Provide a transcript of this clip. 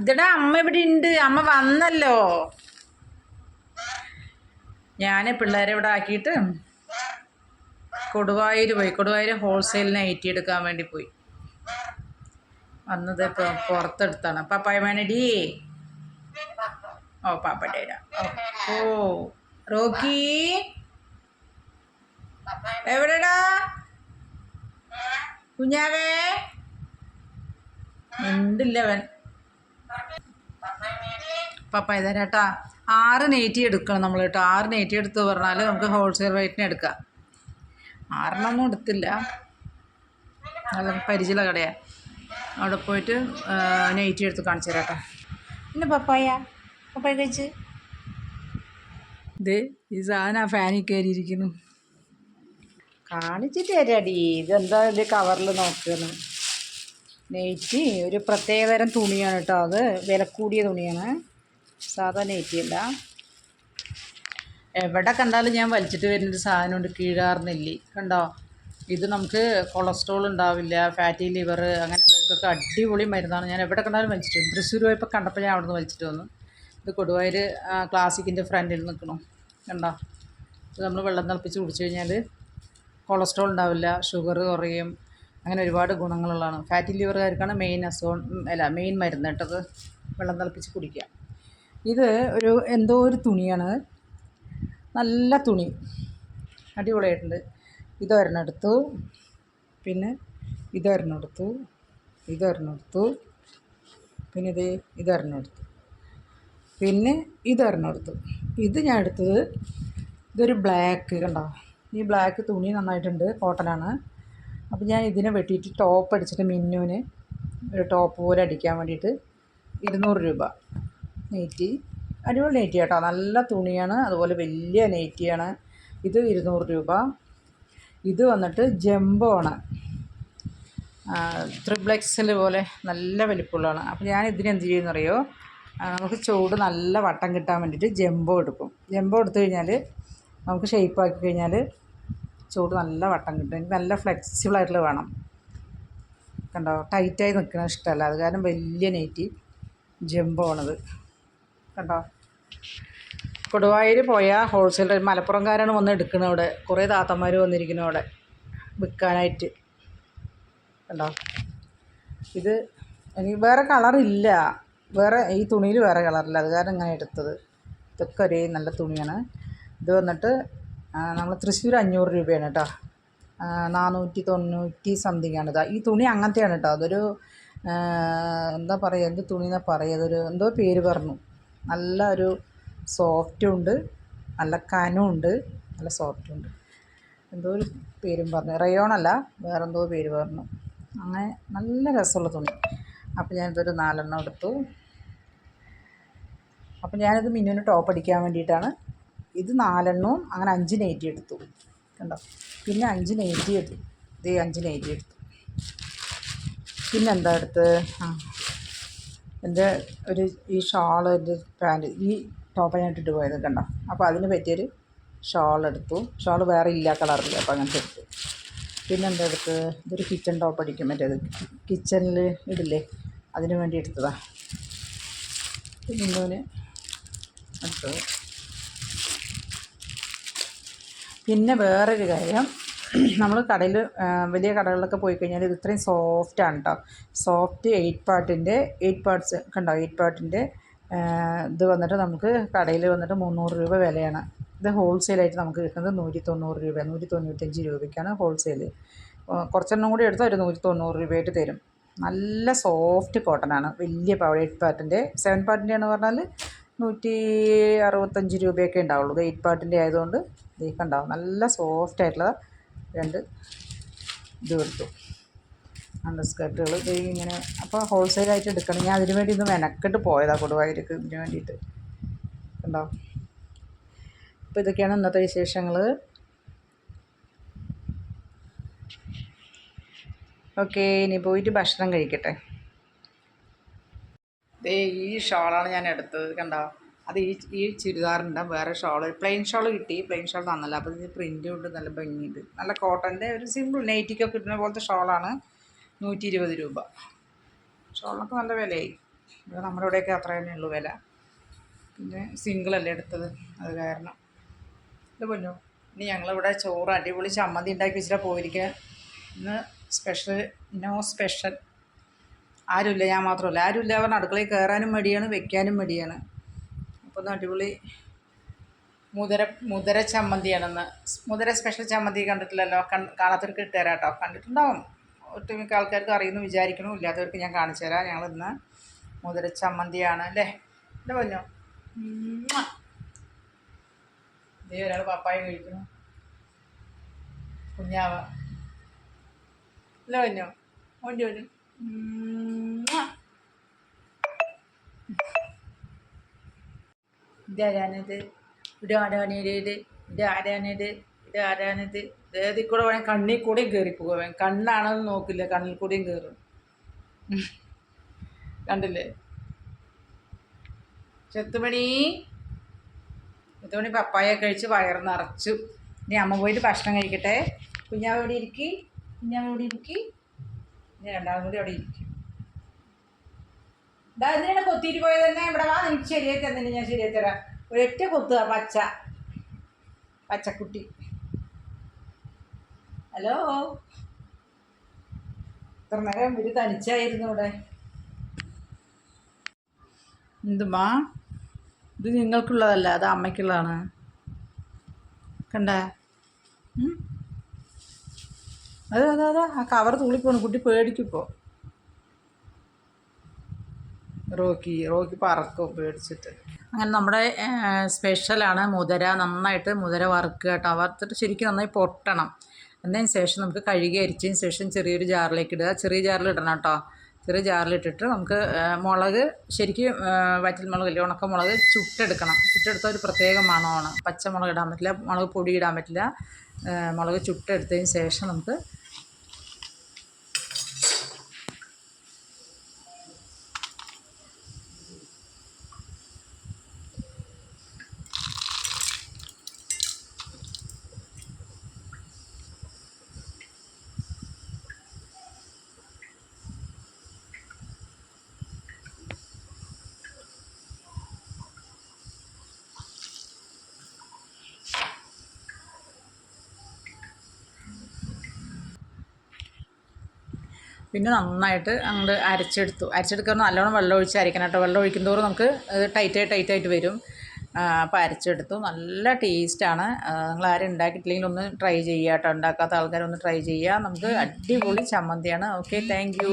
ഇതടാ അമ്മ ഇവിടെ ഉണ്ട് അമ്മ വന്നല്ലോ. ഞാൻ പിള്ളേരെ ഇവിടെ ആക്കിയിട്ട് കൊടുവായൂർ പോയി. കൊടുവായൂർ ഹോൾസെയിലിന് ഐറ്റി എടുക്കാൻ വേണ്ടി പോയി. വന്നത് ഇപ്പോൾ പുറത്തെടുത്താണ്. പപ്പായ വേണടി ഓ പാപ്പയുടെ ഓ റോക്കി. എവിടെടാ? കുഞ്ഞാവേ. ഉണ്ടില്ല പപ്പായ കേട്ടോ. ആറ് നെയ്റ്റി എടുക്കണം നമ്മൾ കേട്ടോ. ആറ് നെയ്റ്റി എടുത്ത് പറഞ്ഞാൽ നമുക്ക് ഹോൾസെയിൽ റേറ്റിന് എടുക്കാം. ആറെണ്ണമൊന്നും എടുത്തില്ല. നല്ല പരിചയമുള്ള കടയാണ് അവിടെ പോയിട്ട് നെയ്റ്റി എടുത്ത് കാണിച്ചു തരാം കേട്ടോ. പിന്നെ പപ്പായ? പപ്പായ കഴിച്ച്? ഇത് ഈ സാധനം ആ ഫാനിൽ കയറിയിരിക്കുന്നു കാണിച്ചിട്ട് തരാടി ഇതെന്താ ഇത് കവറിൽ നോക്കുന്നു. നെയ്റ്റി. ഒരു പ്രത്യേകതരം തുണിയാണ് കേട്ടോ അത്. വില കൂടിയ തുണിയാണ്. സാധാ നെയ്റ്റി അല്ല എവിടെ കണ്ടാലും ഞാൻ വലിച്ചിട്ട് വരുന്നൊരു സാധനമുണ്ട്. കീഴാർന്നെല്ലി കണ്ടോ? ഇത് നമുക്ക് കൊളസ്ട്രോൾ ഉണ്ടാവില്ല ഫാറ്റി ലിവർ അങ്ങനെയുള്ളവർക്കൊക്കെ അടിപൊളി മരുന്നാണ്. ഞാൻ എവിടെ കണ്ടാലും വലിച്ചിട്ട് വന്നു തൃശ്ശൂർ പോയപ്പോൾ കണ്ടപ്പോൾ ഞാൻ അവിടെ നിന്ന് വലിച്ചിട്ട് വന്നു. ഇത് കൊടുവായൂർ ക്ലാസിക്കിന്റെ ഫ്രണ്ടിൽ നിൽക്കണം. കണ്ടോ? ഇത് നമ്മൾ വെള്ളം തിളപ്പിച്ച് കുടിച്ചു കഴിഞ്ഞാൽ കൊളസ്ട്രോൾ ഉണ്ടാവില്ല ഷുഗർ കുറയും അങ്ങനെ ഒരുപാട് ഗുണങ്ങളുള്ളതാണ്. ഫാറ്റി ലിവറുകാർക്കാണ് മെയിൻ അസുഖം അല്ല മെയിൻ മരുന്ന് കേട്ടത് വെള്ളം തിളപ്പിച്ച് കുടിക്കുക. ഇത് ഒരു എന്തോ ഒരു തുണിയാണ്. നല്ല തുണി. അടിപൊളിയായിട്ടുണ്ട്. ഇതൊരെണ്ണം എടുത്തു. പിന്നെ ഇതൊരെണ്ണം എടുത്തു. ഇതൊരെണ്ണം എടുത്തു. പിന്നെ ഇത് ഇതൊരെണ്ണം എടുത്തു. പിന്നെ ഇതൊരെണ്ണം എടുത്തു. ഇത് ഞാൻ എടുത്തത് ഇതൊരു ബ്ലാക്ക് കണ്ടോ? ഈ ബ്ലാക്ക് തുണി നന്നായിട്ടുണ്ട്. കോട്ടനാണ് അപ്പോൾ ഞാൻ ഇതിനെ വെട്ടിയിട്ട് ടോപ്പ് അടിച്ചിട്ട് മിന്നുവിന് ഒരു ടോപ്പ് പോലെ അടിക്കാൻ വേണ്ടിയിട്ട് ഇരുന്നൂറ് രൂപ. നെയ്റ്റി. അടിപൊളി നെയ്റ്റി കേട്ടോ. നല്ല തുണിയാണ്. അതുപോലെ വലിയ നെയ്റ്റിയാണ്. ഇത് ഇരുന്നൂറ് രൂപ. ഇത് വന്നിട്ട് ജംബോ ആണ് ത്രിബ്ലെക്സിൽ പോലെ നല്ല വലിപ്പമുള്ളതാണ്. അപ്പോൾ ഞാൻ ഇതിന് എന്ത് ചെയ്യുമെന്നറിയോ നമുക്ക് ചൂട് നല്ല വട്ടം കിട്ടാൻ വേണ്ടിയിട്ട് ജംബോ എടുക്കും. ജംബോ എടുത്തു കഴിഞ്ഞാൽ നമുക്ക് ഷേപ്പ് ആക്കി കഴിഞ്ഞാൽ ചൂട് നല്ല വട്ടം കിട്ടും. എനിക്ക് നല്ല ഫ്ലെക്സിബിൾ ആയിട്ടുള്ള വേണം. കണ്ടോ? ടൈറ്റായി നിൽക്കുന്നത് ഇഷ്ടമല്ല. അത് കാരണം വലിയ നെയ്റ്റി ജമ്പാണത് കണ്ടോ? കൊടുവായൂർ പോയാൽ ഹോൾസെയിൽ മലപ്പുറംകാരാണ് വന്ന് എടുക്കുന്നത് അവിടെ. കുറേ താത്തന്മാർ വന്നിരിക്കുന്നു അവിടെ വിൽക്കാനായിട്ട്. കണ്ടോ? ഇത് എനിക്ക് വേറെ കളറില്ല വേറെ ഈ തുണിയിൽ വേറെ കളറില്ല അത് കാരണം ഇങ്ങനെ എടുത്തത്. ഇതൊക്കെ ഒരേ നല്ല തുണിയാണ്. ഇത് വന്നിട്ട് നമ്മൾ തൃശ്ശൂർ അഞ്ഞൂറ് രൂപയാണ് കേട്ടോ നാനൂറ്റി തൊണ്ണൂറ്റി സംതിങ് ആണ് ഈ തുണി അങ്ങനത്തെയാണ് കേട്ടോ അതൊരു എന്താ പറയുക എന്ത് തുണി എന്നാ പറയുക അതൊരു എന്തോ പേര് പറഞ്ഞു. നല്ല ഒരു സോഫ്റ്റും ഉണ്ട് നല്ല കനവും ഉണ്ട് നല്ല സോഫ്റ്റും ഉണ്ട്. എന്തോ ഒരു പേരും പറഞ്ഞു. റയോണല്ല വേറെന്തോ പേര് പറഞ്ഞു. അങ്ങനെ നല്ല രസമുള്ള തുണി. അപ്പോൾ ഞാനിതൊരു നാലെണ്ണം എടുത്തു. അപ്പോൾ ഞാനിത് മിന്നുവിന് ടോപ്പ് അടിക്കാൻ വേണ്ടിയിട്ടാണ്. ഇത് നാലെണ്ണവും അങ്ങനെ അഞ്ച് നെയ്റ്റി എടുത്തു. കണ്ടോ? പിന്നെ അഞ്ച് നെയ്റ്റി എടുത്തു. ഇത് അഞ്ച് നെയ്റ്റി എടുത്തു. പിന്നെന്താ എടുത്ത് ആ. എന്റെ ഒരു ഈ ഷാൾ എന്റെ പാന്റ് ഈ ടോപ്പ് ഞാൻ ഇട്ടിട്ട് പോയത് കണ്ടോ? അപ്പോൾ അതിന് പറ്റിയൊരു ഷാൾ എടുത്തു. ഷാൾ വേറെ ഇല്ല കളറിൽ അപ്പോൾ അങ്ങനത്തെ എടുത്തു. പിന്നെ എന്താ എടുത്ത് ഇതൊരു കിച്ചൺ ടോപ്പ് അടിക്കും. മറ്റേത് കിച്ചണിൽ ഇടില്ലേ? അതിന് വേണ്ടി എടുത്തതാണ് പിന്നെ എടുത്തത് പിന്നെ വേറൊരു കാര്യം. നമ്മൾ കടയിൽ വലിയ കടകളിലൊക്കെ പോയി കഴിഞ്ഞാൽ ഇത് ഇത്രയും സോഫ്റ്റാണ് കേട്ടോ സോഫ്റ്റ് എയ്റ്റ് പാർട്ടിന്റെ എയ്റ്റ് പാർട്സ് കണ്ടോ? എയ്റ്റ് പാർട്ടിന്റെ ഇത് വന്നിട്ട് നമുക്ക് കടയിൽ വന്നിട്ട് മുന്നൂറ് രൂപ വിലയാണ്. ഇത് ഹോൾസെയിലായിട്ട് നമുക്ക് കിട്ടുന്നത് നൂറ്റി തൊണ്ണൂറ് രൂപ നൂറ്റി തൊണ്ണൂറ്റഞ്ച് രൂപയ്ക്കാണ് ഹോൾസെയിൽ കുറച്ചെണ്ണം കൂടി എടുത്താൽ ഒരു നൂറ്റി തൊണ്ണൂറ് രൂപയായിട്ട് തരും. നല്ല സോഫ്റ്റ് കോട്ടൺ ആണ്. വലിയ പവർ എയ്റ്റ് പാർട്ടിന്റെ സെവൻ പാർട്ടിന്റെ ആണെന്ന് പറഞ്ഞാൽ നൂറ്റി അറുപത്തഞ്ച് രൂപയൊക്കെ ഉണ്ടാവുള്ളൂ. ഇത് എയ്റ്റ് പാർട്ടിന്റെ ആയതുകൊണ്ട് ദേ കണ്ടോ? നല്ല സോഫ്റ്റ് ആയിട്ടുള്ള രണ്ട് ഇത് എടുത്തു അണ്ടർ സ്കേർട്ടുകൾ ഇത് ഇങ്ങനെ അപ്പോൾ ഹോൾസെയിലായിട്ട് എടുക്കണം. ഞാൻ അതിനു വേണ്ടി ഒന്ന് മെനക്കെട്ട് പോയതാണ് കൊടുവായൂർക്ക് ഇതിന് വേണ്ടിയിട്ട്. കണ്ടോ? അപ്പോൾ ഇതൊക്കെയാണ് ഇന്നത്തെ വിശേഷങ്ങൾ ഓക്കെ ഇനി പോയിട്ട് ഭക്ഷണം കഴിക്കട്ടെ. ദേ ഈ ഷോളാണ് ഞാൻ എടുത്തത് കണ്ടോ? അത് ഈ ഈ ചുരിദാറിന്റെ വേറെ ഷോൾ പ്ലെയിൻ ഷോൾ കിട്ടി പ്ലെയിൻ ഷോൾ തന്നല്ല. അപ്പോൾ ഇതിന് പ്രിന്റ് കൊണ്ട് നല്ല ഭംഗിയുണ്ട്. നല്ല കോട്ടന്റെ ഒരു സിമ്പിൾ നൈറ്റിക്കൊക്കെ കിട്ടുന്ന പോലത്തെ ഷോളാണ് നൂറ്റി ഇരുപത് രൂപ. ഷോളൊക്കെ നല്ല വിലയായി. ഇവിടെ നമ്മുടെ ഇവിടെയൊക്കെ അത്ര തന്നെ ഉള്ളൂ വില. പിന്നെ സിംഗിളല്ലേ എടുത്തത്? അത് കാരണം. ഇത് പൊന്നു ഇനി ഞങ്ങളിവിടെ ചോറ് അടിപൊളി ചമ്മന്തി ഉണ്ടാക്കി വെച്ചിട്ടാണ് പോയിരിക്കുക ഇന്ന് സ്പെഷ്യൽ നോ സ്പെഷ്യൽ ആരുമില്ല ഞാൻ മാത്രമല്ല. ആരുമില്ല പറഞ്ഞാൽ അടുക്കളയിൽ കയറാനും മടിയാണ് വെക്കാനും മടിയാണ്. അപ്പോൾ ഒന്ന് അടിപൊളി മുതിര മുതിര ചമ്മന്തിയാണെന്ന്. മുതിര സ്പെഷ്യൽ ചമ്മന്തി കണ്ടിട്ടില്ലല്ലോ? കണ്ട് കാണാത്തവർക്ക് ഇട്ടുതരാം കേട്ടോ കണ്ടിട്ടുണ്ടാവും. ഒട്ടുമിക്ക ആൾക്കാർക്ക് അറിയുന്നു വിചാരിക്കണു ഇല്ലാത്തവർക്ക് ഞാൻ കാണിച്ചു തരാം. ഞങ്ങൾ ഇന്ന് മുതിര ചമ്മന്തിയാണ് അല്ലേ? എന്റെ പറഞ്ഞോ ഇതേ ഒരാൾ പപ്പായ കഴിക്കണം കുഞ്ഞാവ. അല്ല പറഞ്ഞോ ഓന്റെ പൊന്നു. ഇതാരാണിത് ഇത് ആരാണിത്? ഇത് ആരാണിത്? കൂടെ വേണേൽ കണ്ണിൽ കൂടെയും കയറി വേണം കണ്ണാണെന്ന് നോക്കില്ല. കണ്ണിൽ കൂടെയും കയറും കണ്ടില്ലേ? ചെത്തുമണി. ചെത്തുമണി പപ്പായ കഴിച്ച് വയറ് നിറച്ചു. ഇനി അമ്മ പോയിട്ട് ഭക്ഷണം കഴിക്കട്ടെ. കുഞ്ഞാവ് ഇവിടെ ഇരിക്കി? കുഞ്ഞാവ് ഇവിടെ ഇരിക്കി? ഇനി രണ്ടാമതും കൂടി അവിടെ ഇരിക്കും. ഇതാ എന്തിനാണ് കൊത്തിയിട്ട് പോയത് തന്നെ ഇവിടെ വാ എനിക്ക് ശരിയായി തന്നെ ഞാൻ ശരിയായി തരാം. ഒരൊറ്റ കൊത്തുക പച്ച. പച്ചക്കുട്ടി. ഹലോ? ഇത്ര നേരം ഒരു തനിച്ചായിരുന്നു ഇവിടെ. എന്തുമാ ഇത് നിങ്ങൾക്കുള്ളതല്ല അത് അമ്മയ്ക്കുള്ളതാണ്. കണ്ട? അതെ അതെ അതെ. ആ കവർ തുള്ളിപ്പോണു കുട്ടി പേടിക്കിപ്പോൾ റോക്കി റോക്കി പറക്കും പേടിച്ചിട്ട്. അങ്ങനെ നമ്മുടെ സ്പെഷ്യലാണ് മുതര. നന്നായിട്ട് മുതര വറുക്കുക കേട്ടോ. വറുത്തിട്ട് ശരിക്കും നന്നായി പൊട്ടണം. എന്നതിന് ശേഷം നമുക്ക് കഴുകി അരിച്ചതിന് ശേഷം ചെറിയൊരു ജാറിലേക്ക് ഇടുക. ചെറിയ ജാറിൽ ഇടണം കേട്ടോ. ചെറിയ ജാറിലിട്ടിട്ട് നമുക്ക് മുളക് ശരിക്കും വറ്റൽ മുളക് അല്ലേ ഉണക്കമുളക് ചുട്ടെടുക്കണം. ചുട്ടെടുത്ത ഒരു പ്രത്യേക മണമാണ്. പച്ചമുളക് ഇടാൻ പറ്റില്ല. മുളക് പൊടി ഇടാൻ പറ്റില്ല. മുളക് ചുട്ടെടുത്തതിന് ശേഷം നമുക്ക് പിന്നെ നന്നായിട്ട് അങ്ങോട്ട് അരച്ചെടുത്തു. അരച്ചെടുക്കാൻ നല്ലോണം വെള്ളം ഒഴിച്ച് അരയ്ക്കണം കേട്ടോ. വെള്ളം ഒഴിക്കും തോറും നമുക്ക് ടൈറ്റായി ടൈറ്റായിട്ട് വരും. അപ്പോൾ അരച്ചെടുത്തു. നല്ല ടേസ്റ്റാണ് നിങ്ങൾ ആരും ഉണ്ടാക്കിയിട്ടില്ലെങ്കിൽ ഒന്ന് ട്രൈ ചെയ്യുക കേട്ടോ ഉണ്ടാക്കാത്ത ആൾക്കാരൊന്ന് ട്രൈ ചെയ്യുക നമുക്ക് അടിപൊളി ചമ്മന്തിയാണ്. Okay thank